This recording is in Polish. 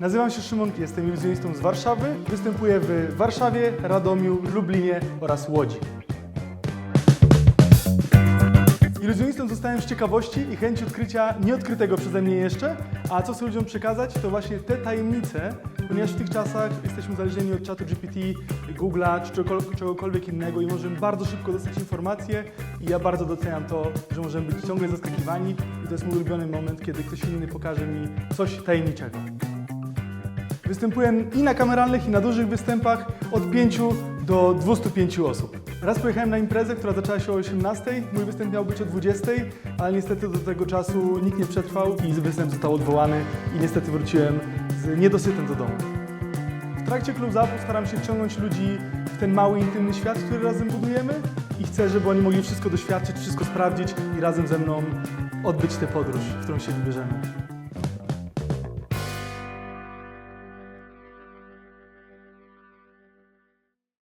Nazywam się Szymon, jestem iluzjonistą z Warszawy. Występuję w Warszawie, Radomiu, Lublinie oraz Łodzi. Iluzjonistą zostałem z ciekawości i chęci odkrycia nieodkrytego przeze mnie jeszcze. A co chcę ludziom przekazać, to właśnie te tajemnice, ponieważ w tych czasach jesteśmy uzależnieni od czatu GPT, Google'a czy czegokol- czegokolwiek innego i możemy bardzo szybko dostać informacje i ja bardzo doceniam to, że możemy być ciągle zaskakiwani i to jest mój ulubiony moment, kiedy ktoś inny pokaże mi coś tajemniczego. Występuję i na kameralnych, i na dużych występach od 5 do 205 osób. Raz pojechałem na imprezę, która zaczęła się o 18, mój występ miał być o 20, ale niestety do tego czasu nikt nie przetrwał i występ został odwołany i niestety wróciłem z niedosytem do domu. W trakcie Club Zapu staram się wciągnąć ludzi w ten mały, intymny świat, który razem budujemy i chcę, żeby oni mogli wszystko doświadczyć, wszystko sprawdzić i razem ze mną odbyć tę podróż, w którą się wybierzemy.